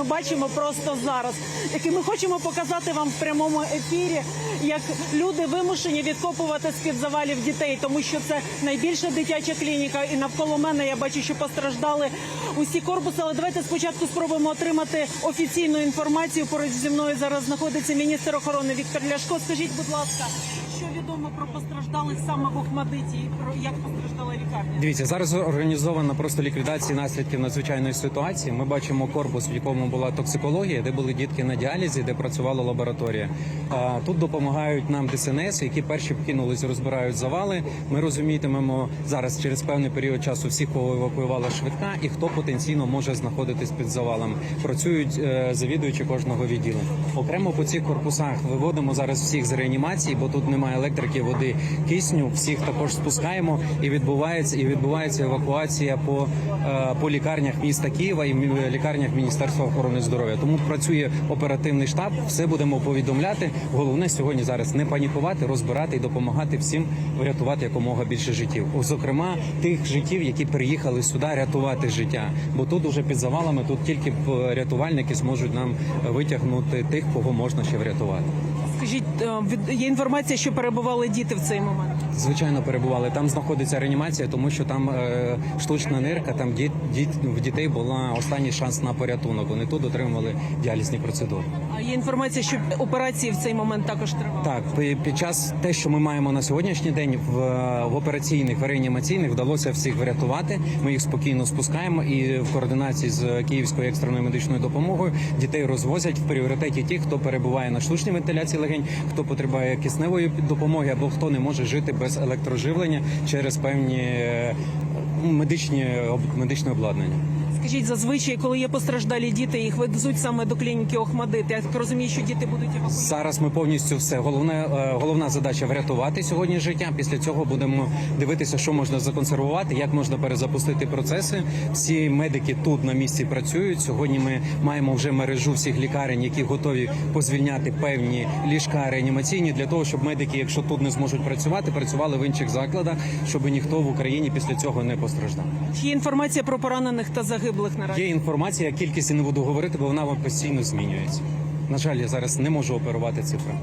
ми бачимо просто зараз, які ми хочемо показати вам в прямому ефірі, як люди вимушені відкопувати з під завалів дітей, тому що це найбільша дитяча клініка, і навколо мене я бачу, що постраждали усі корпуси. Але давайте спочатку спробуємо отримати офіційну інформацію. Поруч зі мною зараз знаходиться міністр охорони Віктор Ляшко. Скажіть, будь ласка, що відомо про постраждалих саме в Охмадиті про як постраждала лікарня? Дивіться, зараз організована просто ліквідація наслідків надзвичайної ситуації. Ми бачимо корпус, в якому була токсикологія, де були дітки на діалізі, де працювала лабораторія. Тут допомагають нам ДСНС, які перші кинулись, розбирають завали. Ми розумітимемо зараз через певний період часу всіх, кого евакуювала швидка, і хто потенційно може знаходитись під завалами. Працюють е, завідуючі кожного відділу. Окремо по цих корпусах виводимо зараз всіх з реанімації, бо тут немає електрики, води, кисню. Всіх також спускаємо і відбувається і відбувається евакуація по, е, по лікарнях міста Києва і лікарнях Міністерства охорони здоров'я. Тому працює оперативний штаб. Все будемо повідомляти. Головне сьогодні зараз не панікувати, розбирати і допомагати всім врятувати якомога більше життів. Зокрема, тих життів, які приїхали сюди рятувати життя. Бо тут уже під завалами тут тільки б рятувальники зможуть нам витягнути тих, кого можна ще врятувати. Скажіть, е, є інформація, що перебували діти в цей момент. Звичайно, перебували. Там знаходиться реанімація, тому що там е, штучна нирка. Там діт, діт, в дітей була останній шанс на порятунок. Вони тут отримували діалізні процедури. А є інформація, що операції в цей момент також тривали. Так, під час те, що ми маємо на сьогоднішній день, в, в операційних, в реанімаційних вдалося всіх врятувати. Ми їх спокійно спускаємо і в координації з Київською екстреною медичною допомогою дітей розвозять в пріоритеті ті, хто перебуває на штучній вентиляції легень, хто потребує кисневої допомоги або хто не може жити без електроживлення через певні е, медичні медичне обладнання. Скажіть, зазвичай, коли є постраждалі діти, їх везуть саме до клініки Охмадит. Я так розумію, що діти будуть евакуйовані. Зараз ми повністю все. Головне, е, головна задача врятувати сьогодні життя. Після цього будемо дивитися, що можна законсервувати, як можна перезапустити процеси. Всі медики тут на місці працюють. Сьогодні ми маємо вже мережу всіх лікарень, які готові позвільняти певні ліжка реанімаційні для того, щоб медики, якщо тут не зможуть працювати, працювали в інших закладах, щоб ніхто в Україні після цього не постраждав. Є інформація про поранених та загиблих наразі? Є інформація, кількість я не буду говорити, бо вона постійно змінюється. На жаль, я зараз не можу оперувати цифрами.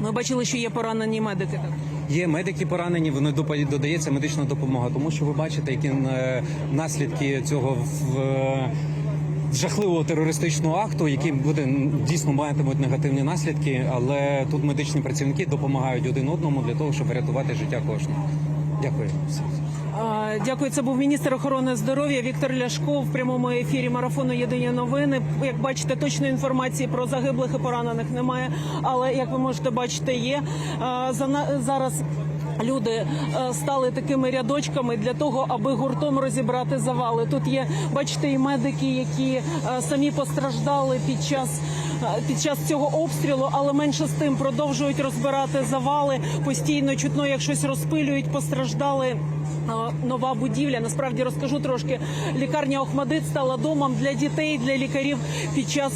Ми бачили, що є поранені медики. Так. Є медики поранені, вони додається медична допомога, тому що ви бачите, які е, наслідки цього в. е, Жахливого терористичного акту, який буде дійсно матимуть негативні наслідки, але тут медичні працівники допомагають один одному для того, щоб врятувати життя кожного. Дякую. Дякую. Це був міністр охорони здоров'я Віктор Ляшко в прямому ефірі марафону Єдині новини. Як бачите, точної інформації про загиблих і поранених немає. Але як ви можете бачити, є зараз. Люди е, стали такими рядочками для того, аби гуртом розібрати завали. Тут є, бачите, і медики, які е, самі постраждали під час е, під час цього обстрілу, але менше з тим продовжують розбирати завали. Постійно чутно, як щось розпилюють, постраждали. Нова будівля. Насправді розкажу трошки. Лікарня Охмадит стала домом для дітей, для лікарів. Під час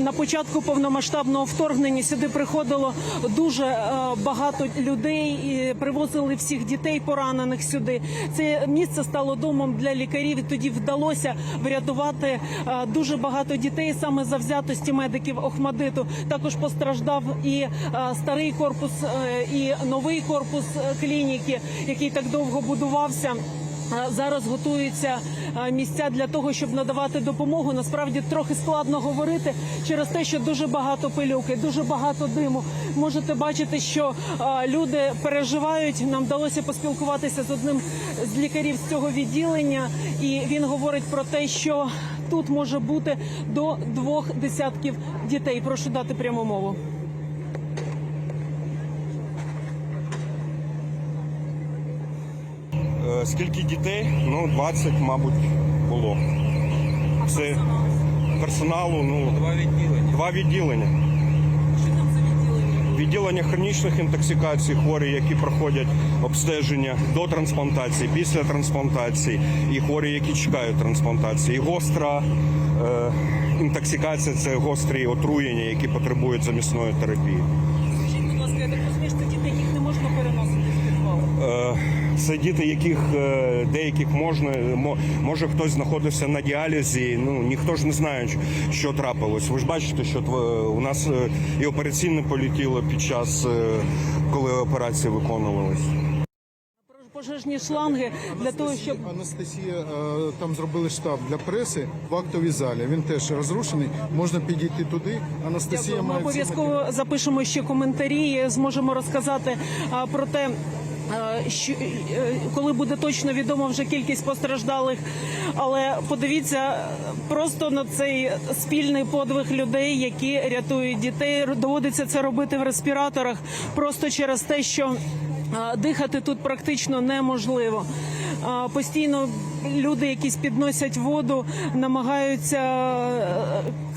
на початку повномасштабного вторгнення сюди приходило дуже багато людей і привозили всіх дітей поранених сюди. Це місце стало домом для лікарів. І тоді вдалося врятувати е, дуже багато дітей саме за взятості медиків Охмадиту. Також постраждав і е, старий корпус, е, і новий корпус клініки, який так довго будувався. Зараз готуються місця для того, щоб надавати допомогу. Насправді трохи складно говорити через те, що дуже багато пилюки, дуже багато диму. Можете бачити, що люди переживають. Нам вдалося поспілкуватися з одним з лікарів з цього відділення, і він говорить про те, що тут може бути до двох десятків дітей. Прошу дати пряму мову. Скільки дітей? Ну, 20, мабуть, було. Це персоналу, ну, Два відділення. два відділення. Відділення хронічних інтоксикацій, хворі, які проходять обстеження до трансплантації, після трансплантації, і хворі, які чекають трансплантації. І гостра е, інтоксикація це гострі отруєння, які потребують замісної терапії. Це діти, яких е, деяких можна мо- може хтось знаходився на діалізі. Ну ніхто ж не знає, що трапилось. Ви ж бачите, що у нас е, і операційне полетіло під час, е, коли операція виконувалась. Пожежні шланги для того, щоб Анастасія там зробили штаб для преси в актовій залі. Він теж розрушений. Можна підійти туди. Анастасія Ми має всі обов'язково запишемо ще коментарі, зможемо розказати про те. А, Що е, коли буде точно відомо вже кількість постраждалих, але подивіться просто на цей спільний подвиг людей, які рятують дітей. Доводиться це робити в респіраторах, просто через те, що дихати тут практично неможливо. Постійно люди, якісь підносять воду, намагаються е,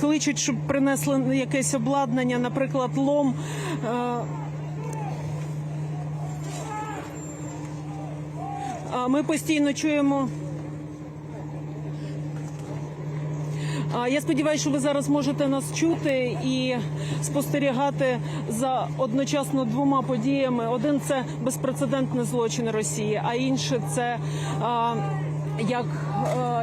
кличуть, щоб принесли якесь обладнання, наприклад, лом. Е, а Ми постійно чуємо. Я сподіваюся, що ви зараз можете нас чути і спостерігати за одночасно двома подіями. Один це безпрецедентний злочин Росії, а інше це як,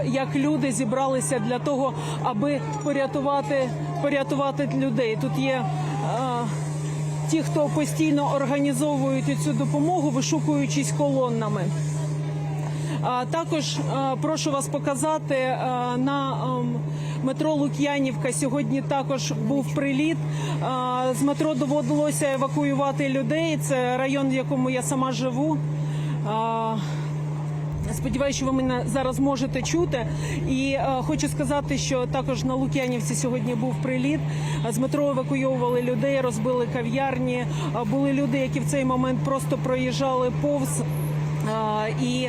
як люди зібралися для того, аби порятувати, порятувати людей. Тут є. Ті, хто постійно організовують цю допомогу, вишукуючись колоннами. Також прошу вас показати на ем, метро Лук'янівка. Сьогодні також був приліт. З метро доводилося евакуювати людей. Це район, в якому я сама живу. Сподіваюся, що ви мене зараз можете чути. І е, хочу сказати, що також на Лук'янівці сьогодні був приліт. З метро евакуйовували людей, розбили кав'ярні. Були люди, які в цей момент просто проїжджали повз. Е, і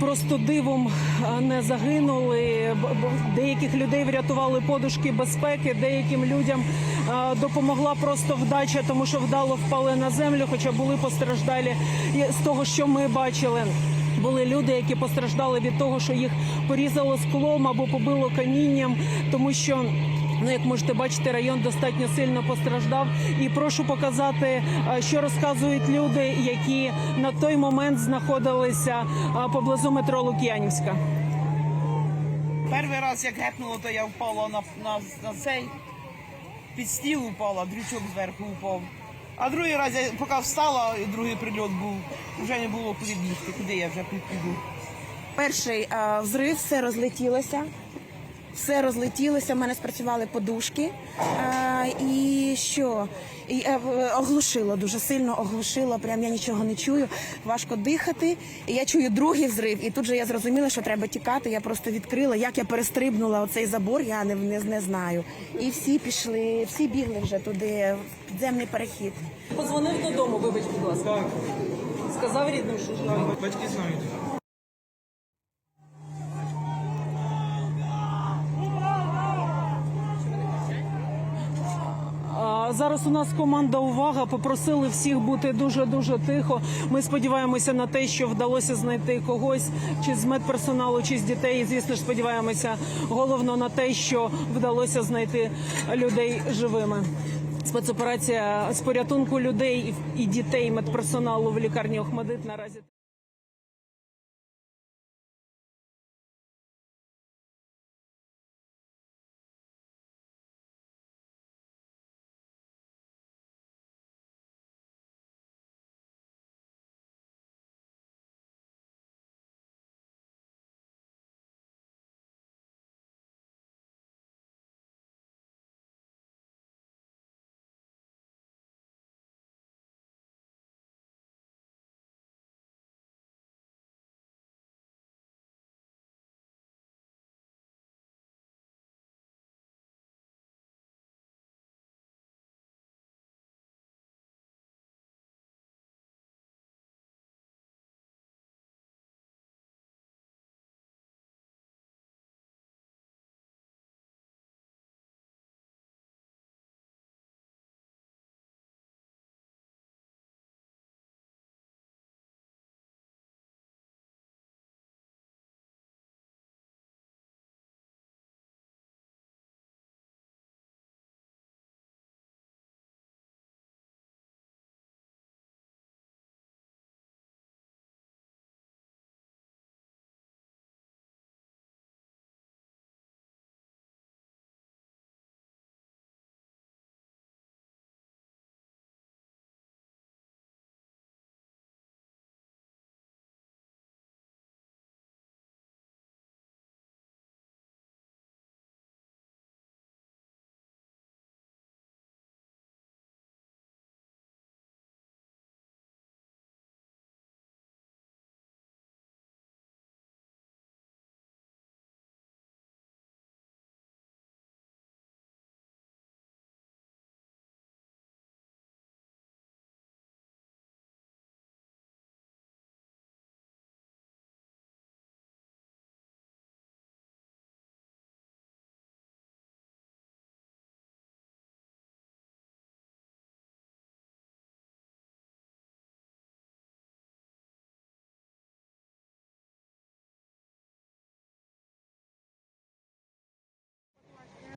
просто дивом не загинули. Деяких людей врятували подушки безпеки, деяким людям допомогла просто вдача, тому що вдало впали на землю, хоча були постраждалі з того, що ми бачили. Були люди, які постраждали від того, що їх порізало склом або побило камінням, тому що. Ну, як можете бачити, район достатньо сильно постраждав. І прошу показати, е, що розказують люди, які на той момент знаходилися е, поблизу метро Лук'янівська. Перший раз, як гепнуло, то я впала на, на, на цей під стіл упала, дрючок зверху упав. А другий раз, я поки встала, і другий прильот був, вже не було куди бігти, куди я вже піду. Перший а, взрив, все розлетілося. Все розлетілося, в мене спрацювали подушки. А, і що? І, е, в- оглушило, дуже сильно оглушило, прям я нічого не чую, важко дихати. І я чую другий взрив, і тут же я зрозуміла, що треба тікати. Я просто відкрила. Як я перестрибнула оцей забор, я не, не, не знаю. І всі пішли, всі бігли вже туди, в підземний перехід. Позвонив додому, вибач, будь ласка. Так. Сказав рідним, що. Батьки знають. Зараз у нас команда увага. Попросили всіх бути дуже дуже тихо. Ми сподіваємося на те, що вдалося знайти когось чи з медперсоналу, чи з дітей. І, звісно ж, сподіваємося головно на те, що вдалося знайти людей живими. Спецоперація з порятунку людей і дітей медперсоналу в лікарні Охмадит наразі.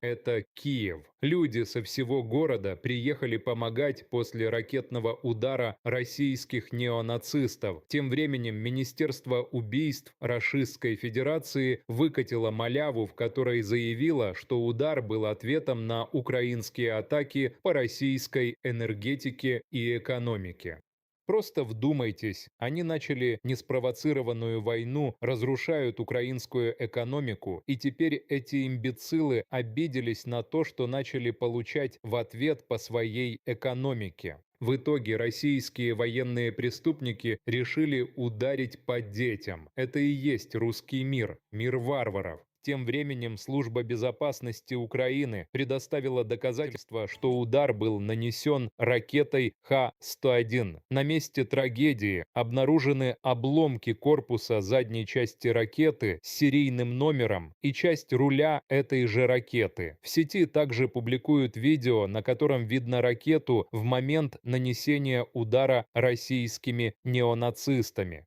Это Киев. Люди со всего города приехали помогать после ракетного удара российских неонацистов. Тем временем Министерство убийств Рашистской Федерации выкатило маляву, в которой заявило, что удар был ответом на украинские атаки по российской энергетике и экономике. Просто вдумайтесь, они начали неспровоцированную войну, разрушают украинскую экономику, и теперь эти имбецилы обиделись на то, что начали получать в ответ по своей экономике. В итоге российские военные преступники решили ударить по детям. Это и есть русский мир, мир варваров. Тем временем служба безопасности Украины предоставила доказательства, что удар был нанесен ракетой Х-101. На месте трагедии обнаружены обломки корпуса задней части ракеты с серийным номером и часть руля этой же ракеты. В сети также публикуют видео, на котором видно ракету в момент нанесения удара российскими неонацистами.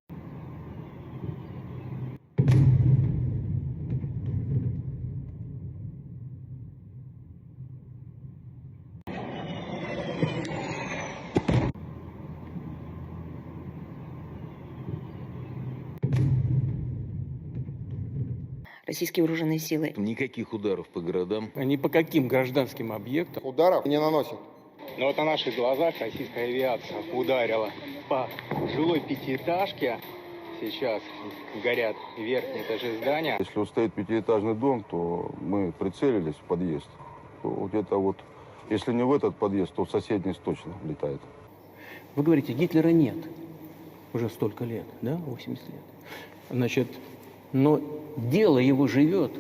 Российские вооруженные силы. Никаких ударов по городам. Ни по каким гражданским объектам. Ударов не наносят. Но вот на наших глазах российская авиация ударила по жилой пятиэтажке. Сейчас горят верхние этажи здания. Если вот стоит пятиэтажный дом, то мы прицелились в подъезд. Вот где-то вот, если не в этот подъезд, то в соседний точно летает. Вы говорите, Гитлера нет. Уже столько лет, да? 80 лет. Значит, но дело его живет.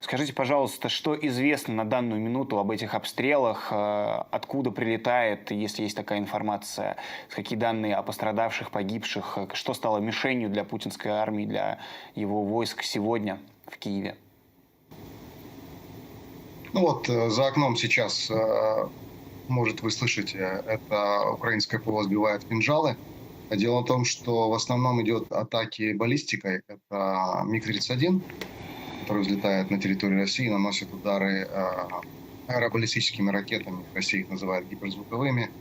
Скажите, пожалуйста, что известно на данную минуту об этих обстрелах? Э, Откуда прилетает, если есть такая информация? Какие данные о пострадавших, погибших? Что стало мишенью для путинской армии, для его войск сегодня в Киеве? Ну вот э, за окном сейчас, э, может вы слышите, это украинское ПВО сбивает кинжалы. Дело в том, что в основном идет атаки баллистикой. Это МиГ-31, который взлетает на территорию России, наносит удары э, аэробаллистическими ракетами. Россия их называет гиперзвуковыми.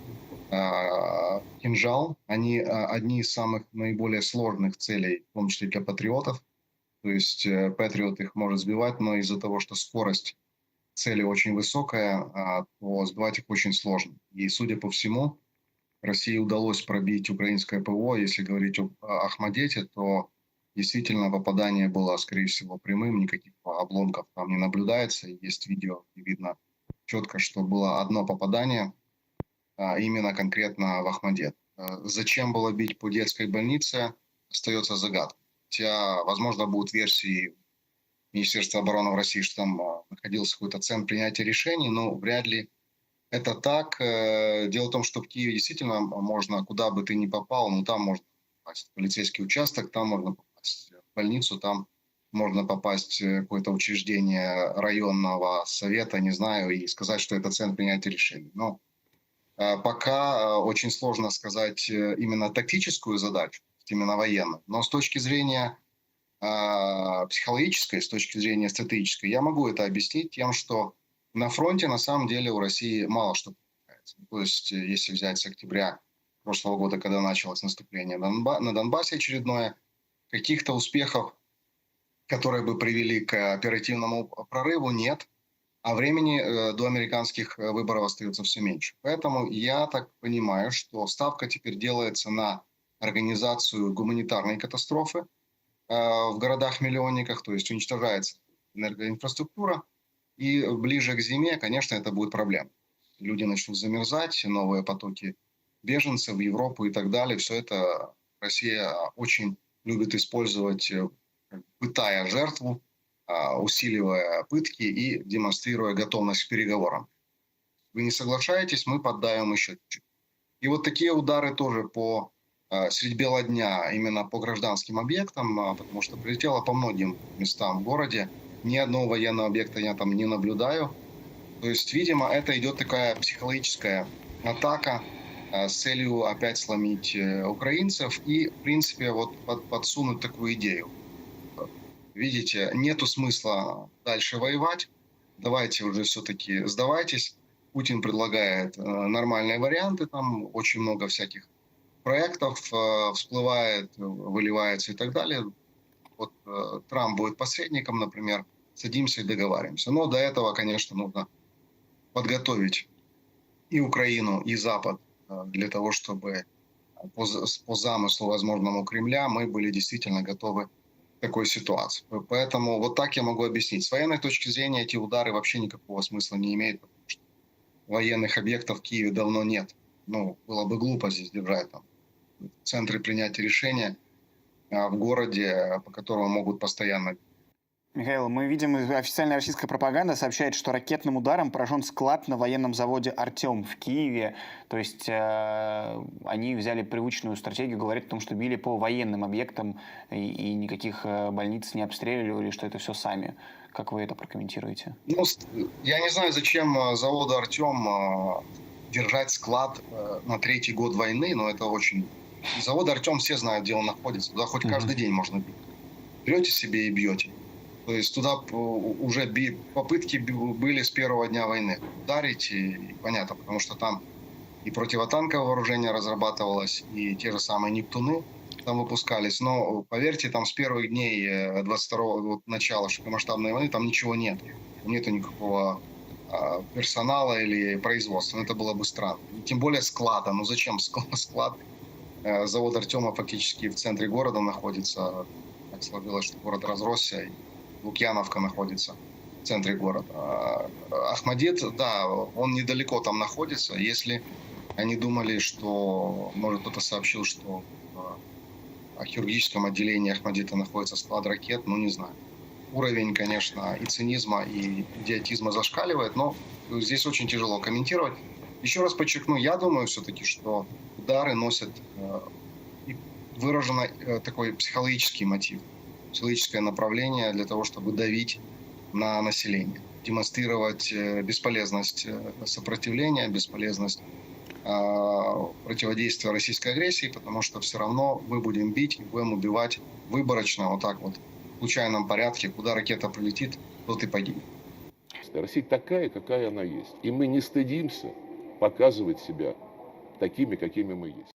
Э, Кинжал, они э, одни из самых наиболее сложных целей, в том числе для патриотов. То есть Патриот их может сбивать, но из-за того, что скорость цели очень высокая, то сбивать их очень сложно. И, судя по всему, России удалось пробить украинское ПВО. Если говорить об Ахмадете, то действительно попадание было, скорее всего, прямым, никаких обломков там не наблюдается. Есть видео, и видно четко, что было одно попадание, а, именно конкретно в Ахмадет. А, Зачем было бить по детской больнице, остается загадкой. Хотя, возможно, будут версии Министерства обороны в России, что там а, находился какой-то центр принятия решений, но вряд ли это так. Э, Дело в том, что в Киеве действительно можно, куда бы ты ни попал, ну там можно попасть в полицейский участок, там можно попасть в больницу, там можно попасть в какое-то учреждение районного совета, не знаю, и сказать, что это центр принятия решений. Но э, пока э, очень сложно сказать именно тактическую задачу, именно военную. Но с точки зрения психологической, с точки зрения стратегической, я могу это объяснить тем, что на фронте на самом деле у России мало что получается. То есть, э, если взять с октября прошлого года, когда началось наступление на Донба- на Донбассе очередное, каких-то успехов, которые бы привели к оперативному прорыву, нет. А времени э, до американских э, выборов остается все меньше. Поэтому я так понимаю, что ставка теперь делается на организацию гуманитарной катастрофы в городах-миллионниках, то есть уничтожается энергоинфраструктура, и ближе к зиме, конечно, это будет проблема. Люди начнут замерзать, новые потоки беженцев в Европу и так далее. Все это Россия очень любит использовать, э, пытая жертву, а, усиливая пытки и демонстрируя готовность к переговорам. Вы не соглашаетесь, мы поддаем еще чуть-чуть. И вот такие удары тоже по а, средь бела дня, именно по гражданским объектам, а, потому что прилетело по многим местам в городе. Ни одного военного объекта я там не наблюдаю. То есть, видимо, это идет такая психологическая атака э, с целью опять сломить э, украинцев и, в принципе, вот под- подсунуть такую идею. Видите, нету смысла дальше воевать. давайте уже все-таки сдавайтесь. Путин предлагает э, нормальные варианты, там очень много всяких проектов всплывает, выливается и так далее. Вот Трамп будет посредником, например, садимся и договариваемся. Но до этого, конечно, нужно подготовить и Украину, и Запад э, для того, чтобы по, за- по замыслу возможному Кремля мы были действительно готовы к такой ситуации. Поэтому вот так я могу объяснить. С военной точки зрения эти удары вообще никакого смысла не имеют, потому что военных объектов в Киеве давно нет. Ну, было бы глупо здесь держать там центры принятия решения а, в городе, по которому могут постоянно Михаил, мы видим, официальная российская пропаганда сообщает, что ракетным ударом поражен склад на военном заводе «Артем» в Киеве. То есть э, они взяли привычную стратегию, говорят о том, что били по военным объектам и, и никаких э, больниц не обстреливали, что это все сами. Как вы это прокомментируете? Ну, я не знаю, зачем э, заводу «Артем» э, держать склад на третий год войны, но это очень... Завод «Артем» все знают, где он находится. Туда хоть каждый день можно бить. Берете себе и бьете. То есть туда уже попытки были с первого дня войны. Ударить, и понятно, потому что там и противотанковое вооружение разрабатывалось, и те же самые «Нептуны» там выпускались. Но, поверьте, там с первых дней э, 22-го вот, начала широкомасштабной войны там ничего нет. Нету никакого а, персонала или производства. Это было бы странно. И Тем более склада. Ну зачем склад? Э, Завод Артема фактически в центре города находится. Так сложилось, что город разросся. Лукьяновка находится в центре города. А, Ахмадит, да, он недалеко там находится. Если они думали, что, может, кто-то сообщил, что в а, хирургическом отделении Ахмадита находится склад ракет, ну, не знаю. Уровень, конечно, и цинизма, и идиотизма зашкаливает, но здесь очень тяжело комментировать. Еще раз подчеркну, я думаю все-таки, что удары носят и выражено э, такой психологический мотив, психологическое направление для того, чтобы давить на население, демонстрировать э, бесполезность э, сопротивления, бесполезность э, противодействия российской агрессии, потому что все равно мы будем бить будем убивать выборочно, вот так вот, в случайном порядке, куда ракета прилетит, тот и погибнет. Россия такая, какая она есть. И мы не стыдимся показывать себя такими, какими мы есть.